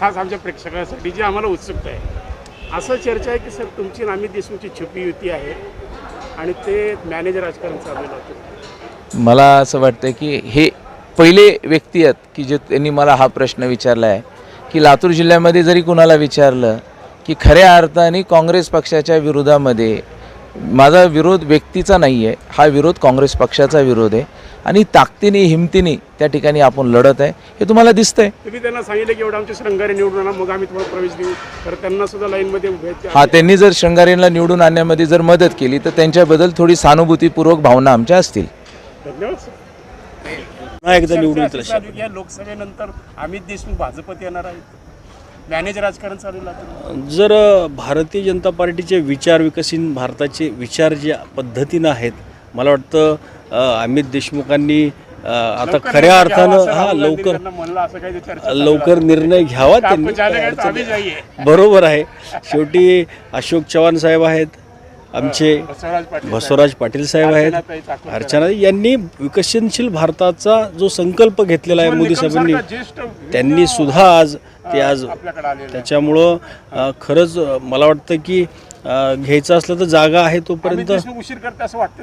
खास आमच्या प्रेक्षकांसाठी जी आम्हाला उत्सुकता आहे. असं चर्चा आहे की सर तुमची नामी देशमुखची छुपी युती आहे आणि ते मॅनेजर राजकारण चाललेलं होतं मला असं वाटतं की हे पहिले व्यक्ती आहेत की जे त्यांनी मला हा प्रश्न विचारला आहे की लातूर जिल्ह्यामध्ये जरी कुणाला विचारलं की खऱ्या अर्थाने काँग्रेस पक्षाच्या विरोधामध्ये माझा विरोध व्यक्तीचा नाही आहे हा विरोध काँग्रेस पक्षाचा विरोध आहे. आणि ताकदीने हिमतीने त्या ठिकाणी आपण लढत आहे हे तुम्हाला दिसतंय तुम्ही त्यांना सांगितलं की एवढं आमचे श्रंगारे निवडून आणा मग आम्ही तुम्हाला प्रवेश देऊ तर त्यांना सुद्धा लाईनमध्ये उभे आहेत. हा त्यांनी जर शृंगारेंना निवडून आणण्यामध्ये जर मदत केली तर त्यांच्याबद्दल थोडी सहानुभूतीपूर्वक भावना आमच्या असतील धन्यवाद सर. पुन्हा एकदा निवडून चर्चा येतील अशी चालू आहे की या लोकसभेनंतर अमित देशमुख भाजपत येणार आहेत मॅनेजर राजकारण चालू लातूर. जर भारतीय जनता पार्टीचे विचार विकसित भारताचे विचार ज्या पद्धतीनं आहेत मला वाटतं अमित देशमुखांनी आता खऱ्या अर्थानं हा लवकर लवकर. निर्णय घ्यावा त्यांनी. बरोबर आहे शेवटी अशोक चव्हाण साहेब आहेत आमचे बसवराज पाटील साहेब आहेत. अर्चना यांनी विकसनशील भारताचा जो संकल्प घेतलेला आहे मोदी साहेबांनी त्यांनी सुद्धा आज ते आज. त्याच्यामुळं खरंच मला वाटतं की घ्यायचं असलं तर जागा आहे तोपर्यंत उशीर करते असं वाटतं?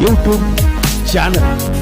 YouTube channel